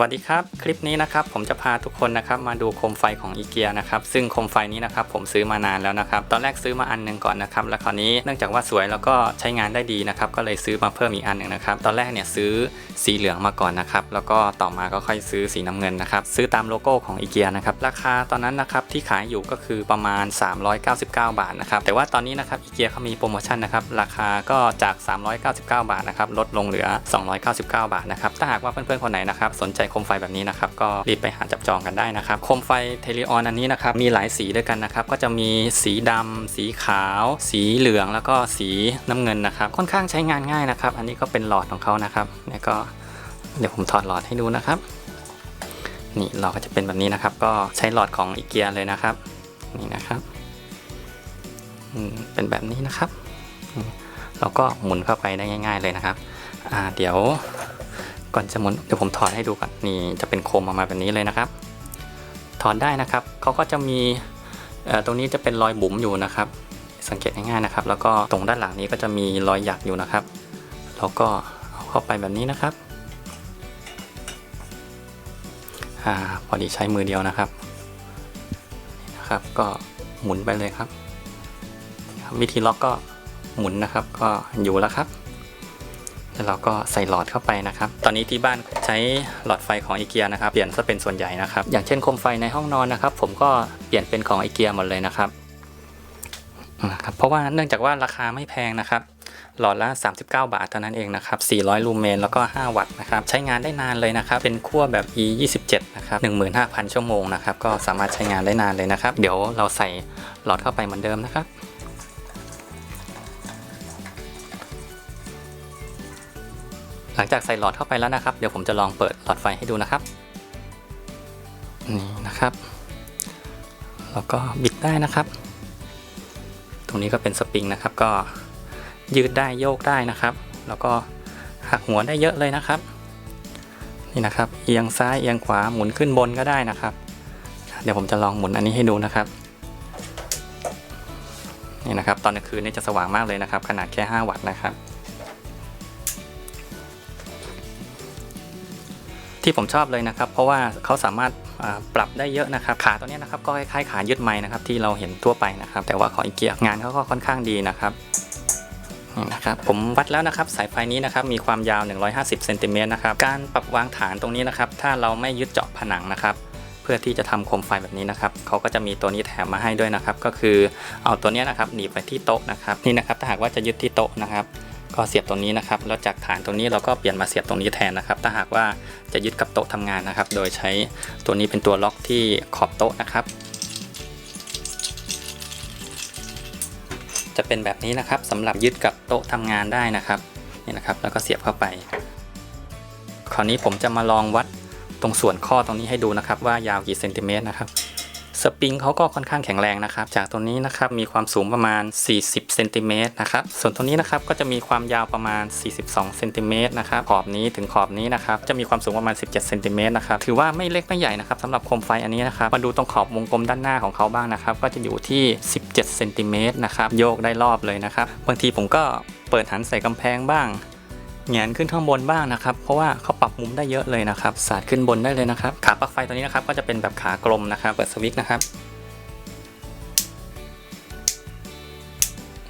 วัสดีครับ คลิปนี้นะครับผมจะพาทุกคนนะครับมาดูโคมไฟของอีเกียนะครับซึ่งโคมไฟนี้นะครับผมซื้อมานานแล้วนะครับตอนแรกซื้อมาอันหนึงก่อนนะครับแล้วคราวนี้เนื่องจากว่าสวยแล้วก็ใช้งานได้ดีนะครับก็เลยซื้อมาเพิ่มอีกอันหนึ่งนะครับตอนแรกเนี่ยซื้อสีเหลืองมาก่อนนะครับแล้วก็ต่อมาก็ค่อยซื้อสีน้ำเงินนะครับซื้อตามโลโก้ของอีเกียนะครับราคาตอนนั้นนะครับที่ขายอยู่ก็คือประมาณ 399 บาทนะครับแต่ว่าตอนนี้นะครับอีเกียเขามีโปรโมชั่นนะครับราคาก็จาก 399 บาทนะครับลดลงเหลือ 299 บาทนะครับถ้าหากว่าเพื่อนๆคนไหนนะครับสนใจโคมไฟแบบนี้นะครับ ก็รีบไปหาจับจองกันได้นะครับ โคมไฟเทเลออนอันนี้นะครับ มีหลายสีด้วยกันนะครับ ก็จะมีสีดำสีขาว สีเหลือง แล้วก็สีน้ำเงินนะครับ ค่อนข้างใช้งานง่ายนะครับ อันนี้ก็เป็นหลอดของเขานะครับเนี่ยก็เดี๋ยวผมถอดหลอดให้ดูนะครับ นี่หลอดก็จะเป็นแบบนี้นะครับ ก็ใช้หลอดของอีเกียเลยนะครับ นี่นะครับเป็นแบบนี้นะครับอืมเราก็หมุนเข้าไปได้ง่าย ๆเลยนะครับเดี๋ยว ก่อนจะหมุนเดี๋ยวผมถอดให้ดูก่อนนี่จะเป็นโคมออกมาแบบนี้เลยนะครับ ถอดได้นะครับเขาก็จะมีตรงนี้จะเป็นรอยบุ๋มอยู่นะครับ สังเกตง่ายๆนะครับ แล้วก็ตรงด้านหลังนี้ก็จะมีรอยหยักอยู่นะครับแล้วก็เอาเข้าไปแบบนี้นะครับอพอดีใช้มือเดียวนะครับนะครับ ก็หมุนไปเลยครับ วิธีล็อกก็หมุนนะครับ ก็อยู่แล้วครับ แล้วเราก็ใส่หลอดเข้าไปนะครับ ตอนนี้ที่บ้านใช้หลอดไฟของอีเกียนะครับ เปลี่ยนซะเป็นส่วนใหญ่นะครับ อย่างเช่นโคมไฟในห้องนอนนะครับ ผมก็เปลี่ยนเป็นของอีเกียหมดเลยนะครับนะครับ เพราะว่าเนื่องจากว่าราคาไม่แพงนะครับ หลอดละ 39 บาทเท่านั้นเองนะครับ 400 ลูเมน แล้วก็ 5 วัตต์นะครับ ใช้งานได้นานเลยนะครับ เป็นขั้วแบบ e 27นะครับ 15,000 ชั่วโมงนะครับ ก็สามารถใช้งานได้นานเลยนะครับ เดี๋ยวเราใส่หลอดเข้าไปเหมือนเดิมนะครับ หลังจากใส่หลอดเข้าไปแล้วนะครับ เดี๋ยวผมจะลองเปิดหลอดไฟให้ดูนะครับ นี่นะครับ แล้วก็บิดได้นะครับ ตรงนี้ก็เป็นสปริงนะครับ ก็ยืดได้โยกได้นะครับ แล้วก็หักหัวได้เยอะเลยนะครับ นี่นะครับ เอียงซ้ายเอียงขวาหมุนขึ้นบนก็ได้นะครับ เดี๋ยวผมจะลองหมุนอันนี้ให้ดูนะครับนี่นะครับ ตอนกลางคืนนี่จะสว่างมากเลยนะครับ ขนาดแค่ 5 วัตต์นะครับ ที่ผมชอบเลยนะครับ เพราะว่าเขาสามารถปรับได้เยอะนะครับ ขาตัวนี้นะครับก็คล้ายขายึดไม้นะครับที่เราเห็นทั่วไปนะครับ แต่ว่าของอีเกียงานเขาก็ค่อนข้างดีนะครับนะครับผมวัดแล้วนะครับสายไฟนี้นะครับมีความยาว 150เซนติเมตรนะครับการปรับวางฐานตรงนี้นะครับ ถ้าเราไม่ยึดเจาะผนังนะครับ เพื่อที่จะทำโคมไฟแบบนี้นะครับเขาก็จะมีตัวนี้แถมมาให้ด้วยนะครับ ก็คือเอาตัวนี้นะครับหนีบไปที่โต๊ะนะครับนี่นะครับถ้าหากว่าจะยึดที่โต๊ะนะครับ ก็เสียบตรงนี้นะครับ แล้วจากฐานตรงนี้เราก็เปลี่ยนมาเสียบตรงนี้แทนนะครับ ถ้าหากว่าจะยึดกับโต๊ะทำงานนะครับ โดยใช้ตัวนี้เป็นตัวล็อกที่ขอบโต๊ะนะครับ จะเป็นแบบนี้นะครับสำหรับยึดกับโต๊ะทำงานได้นะครับนี่นะครับแล้วก็เสียบเข้าไป คราวนี้ผมจะมาลองวัดตรงส่วนข้อตรงนี้ให้ดูนะครับ ว่ายาวกี่เซนติเมตรนะครับ สปริงเขาก็ค่อนข้างแข็งแรงนะครับ จากตรงนี้นะครับมีความสูงประมาณ 40เซนติเมตรนะครับ ส่วนตรงนี้นะครับก็จะมีความยาวประมาณ 42เซนติเมตรนะครับ ขอบนี้ถึงขอบนี้นะครับ จะมีความสูงประมาณ 17เซนติเมตรนะครับ ถือว่าไม่เล็กไม่ใหญ่นะครับสำหรับโคมไฟอันนี้นะครับ มาดูตรงขอบวงกลมด้านหน้าของเขาบ้างนะครับ ก็จะอยู่ที่ 17เซนติเมตรนะครับ โยกได้รอบเลยนะครับ บางทีผมก็เปิดหันใส่กำแพงบ้าง แงนขึ้นข้างบนบ้างนะครับ เพราะว่าเขาปรับมุมได้เยอะเลยนะครับ สาดขึ้นบนได้เลยนะครับ ขาปลั๊กไฟตัวนี้นะครับ ก็จะเป็นแบบขากลมนะครับ เปิดสวิตช์นะครับ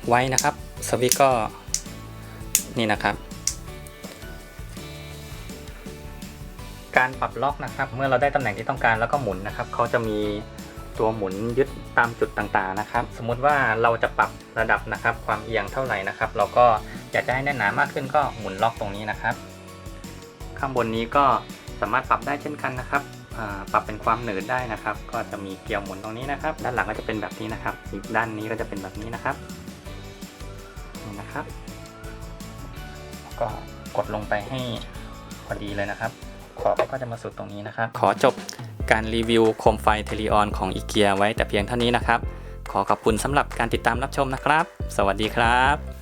ไว้นะครับ สวิตช์ก็นี่นะครับ การปรับล็อกนะครับ เมื่อเราได้ตำแหน่งที่ต้องการแล้วก็หมุนนะครับ เขาจะมีตัวหมุนยึดตามจุดต่างๆนะครับ สมมุติว่าเราจะปรับระดับนะครับ ความเอียงเท่าไหร่นะครับ เราก็ อยากจะให้แน่นหนามากขึ้นก็หมุนล็อกตรงนี้นะครับ ข้างบนนี้ก็สามารถปรับได้เช่นกันนะครับปรับเป็นความหนืดได้นะครับ ก็จะมีเกลียวหมุนตรงนี้นะครับ ด้านหลังก็จะเป็นแบบนี้นะครับ อีกด้านนี้ก็จะเป็นแบบนี้นะครับนี่นะครับ ก็กดลงไปให้พอดีเลยนะครับ ขอบก็จะมาสุดตรงนี้นะครับ ขอจบการรีวิวโคมไฟเทลีออนของอีเกียไว้แต่เพียงเท่านี้นะครับ ขอขอบคุณสำหรับการติดตามรับชมนะครับ สวัสดีครับ